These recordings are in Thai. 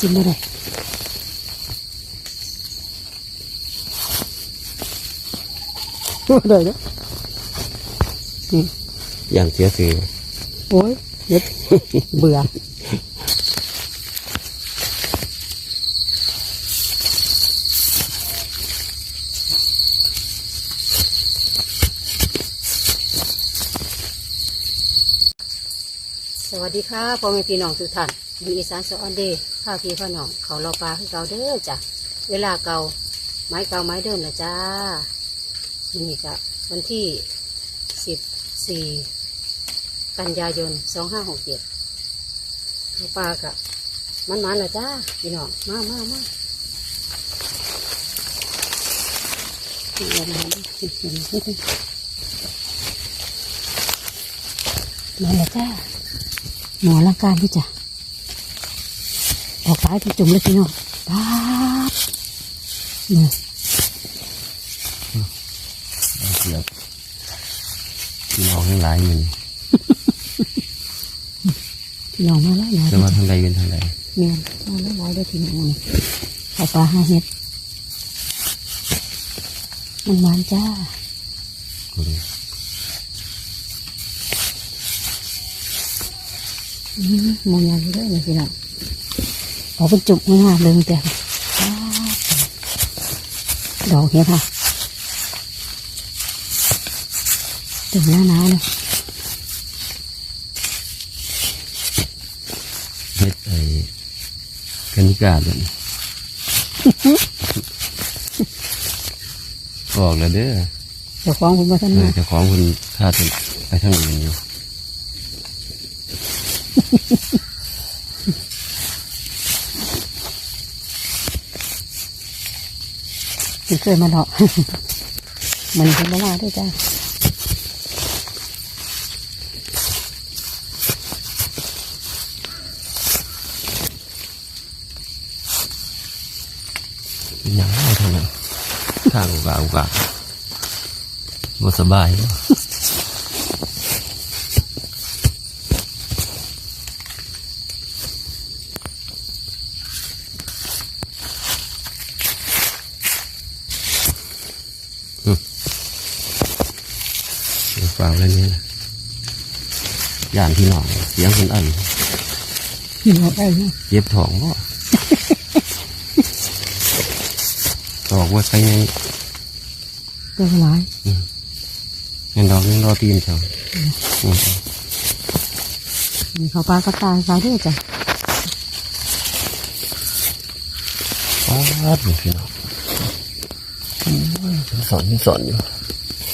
จิ้มไม่ได้ได้แล้วอย่างเสียสื่อโอ้ยเด็ดเบื่อสวัสดีค่ะพ่อแม่พี่น้องทุกท่าน มีอีสานสออนเดย์ข้าวพี่พ่อน้องเขาเราปลาให้เกาเด้อจ้ะเวลาเก่าไม้เก่าไม้เดิมนะจ้านี่ก็วันที่สิบสี่กันยายนสองห้าหกเจ็ดเราปลากะมันมันนะจ้าพี่น้องมามามาเอามาดูมาเลยจ้าหมอลังการที่จ้ะ ออกซ้ายที่จุ่มเลยพี่น้องป๊าบเนี่ยเสียบพี่น้องทั้งหลายอยู่นี่พี่น้องมาแล้วหลายจะมาทางใดเป็นทางใดเมียนมาแล้วหลายได้อพี่น้องนี่เอาปลาห้าเฮ็ดมันมันจ้าดูดิอืมมองยางอยู่ด้วยเลยพี่น้อง เอาเป็นจุ่มงามเลยแต่ป๊าบดอกเฮ็ดค่ะจุ่มหน้าหนาเลยเฮ็ดไอ้กันนิกาเลยบอกแล้วเด้อเจ้าของผมมาท่านเอมาอเจ้าของคุณค่าเป็นไปทางอื่นอยู่ ไม่ เคยมาหรอกมันเป็นบ้าด้วยจ้าอย่างไรทางนั้นทางอุกาอุกาบ่สบายเนาะ เดี๋ยวฟังแล้วนี่ย่านพี่น้องเสียงคนอั่นพี่น้องได้นะเย็บท้องบ่ตอกว่าใครยังเรื่องร้ายยังดอกยังรอตีนเจ้าอืมมีเขาปลากระตายไปด้วยจ้ะปาดนี่พี่น้องอืมสอนสอนอยู่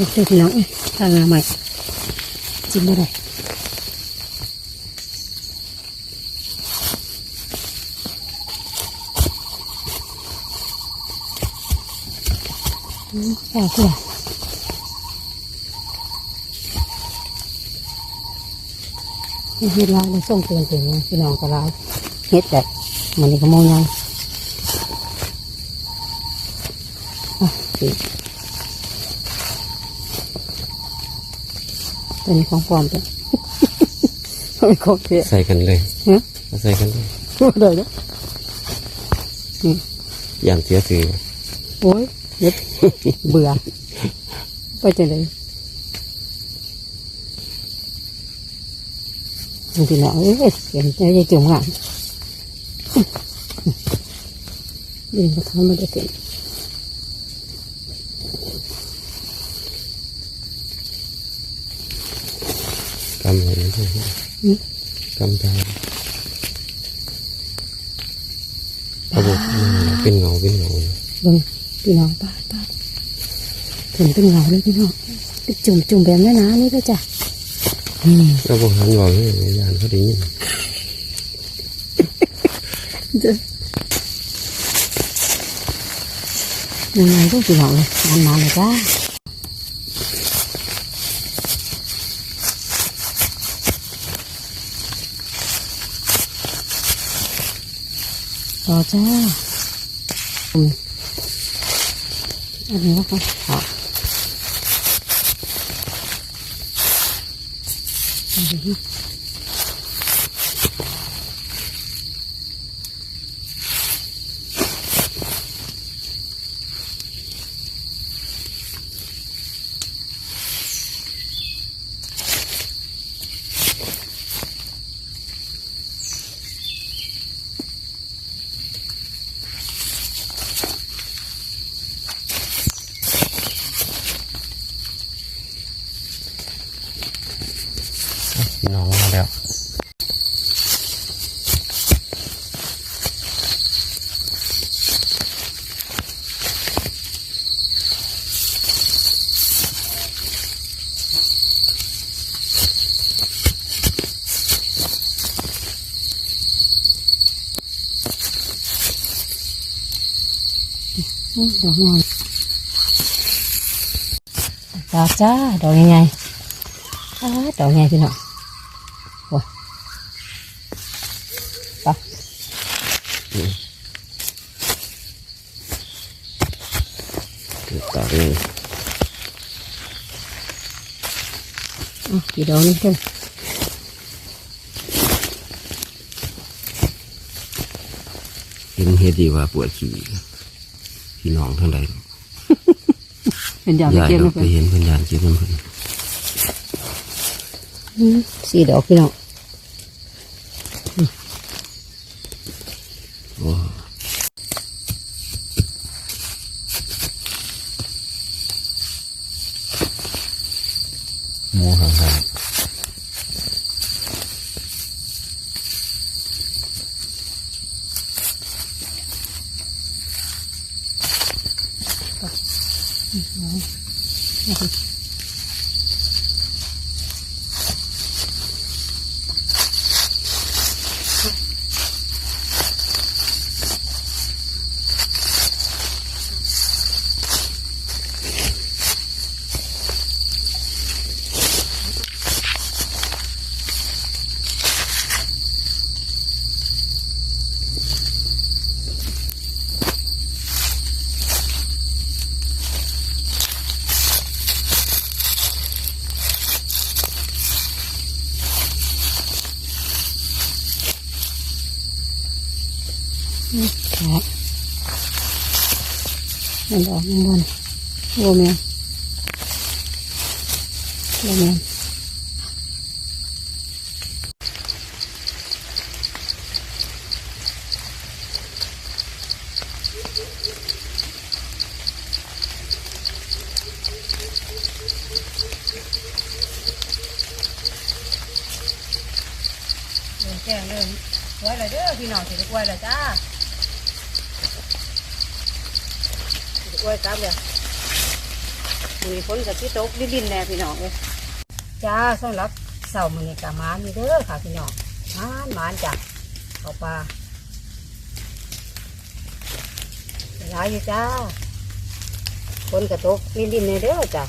เจ้าพี่น้องทางาใหม่จิ้มไม่ได้แก่เสียเฮ็ดร้ายมันส่งเตือนถึงพี่น้องก็ร้ายเฮ็ดแบบมันนี่ก็โมยังอะ สิตัวนี้ของปลอมจ้ะไม่ของเสียใส่กันเลยฮะมาใส่กันเลยได้แล้วอย่างเสียสื่อโอ้ยเฮ็ดเบื่อไปจังเลยบางทีเนาะเอ้ยเห็นใจจะจุ่มงานดินก็ทำไม่ได้เสร็จกำเลยนะกำตาเอาบอกเป็นเงาเป็นเงาเบิ่งพี่น้องป้าดป้าดถึงเป็นเหงาเลยพี่น้องจุ่มจุ่มๆแบบนั้นนะนี่ก็จ้ะอืม เราบอกหันบอกให้ยานเขาได้ยิน ยังไงก็พี่น้องเลยมันมาเลยจ้า ต่อจ้าอืมอันนี้ก็ค่ะอัน ดอกงอยดอกจ้า ดอกยังไงอ้าดอกไงพี่น้องว้าปะเกิดต่อเองอะกี่ดอกนี่เพิ่นเห็นเฮ็ดดีว่าปวดขี้ พี่น้องทั้งใดเป็นดอกยายเก็บเรานะไปเพิ่นเห็นเพิ่นยานเก็บเพิ่นเพิ่นอืมสี่ดอกพี่น้องโอ้หมูห่างค รั บเป็นดอกมันบนโอ้แม่โอ้แม่เริ่มแจ้งเริ่มไว้เลยเด้อพี่น้องสิไว้เลยจ้า สิไว้กลับเลยมีฝนกับที่ตกดิบินแน่พี่น้องเลยจ้าสำหรับเสาร์มันนี่กะมานมีเด้อค่ะพี่น้องมานมานจ้ะเอาปลาหลายอยู่จ้าฝนกระตกดินแน่เด้อจ้ะ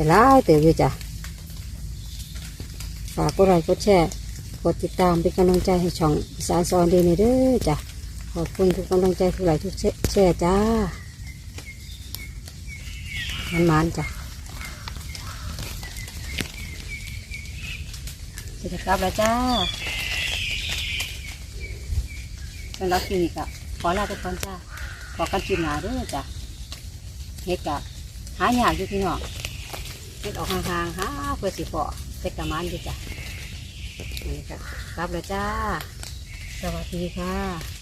ดี๋ยวไล่เติมอยู่จ้ะฝากกดไลค์กดแชร์กดติดตามเป็นกำลังใจให้ช่องสานซอนดีในเด้อจ้ะขอบคุณทุกกำลังใจทุกไลค์ทุกแชร์จ้ามันมันจ้ะสวัสดีครับแล้วจ้าสำหรับคลินิกอะขอลาไปก่อนจ้าขอกันจิมหนาด้อจ้ะเฮ็ดกะหายากอยู่พี่น้อง เฮ็ดออกห่างๆหาเพื่อสิพอเป็ดกระมันดีจ้ะนี่ค่ะรับแล้วจ้า สวัสดีค่ะ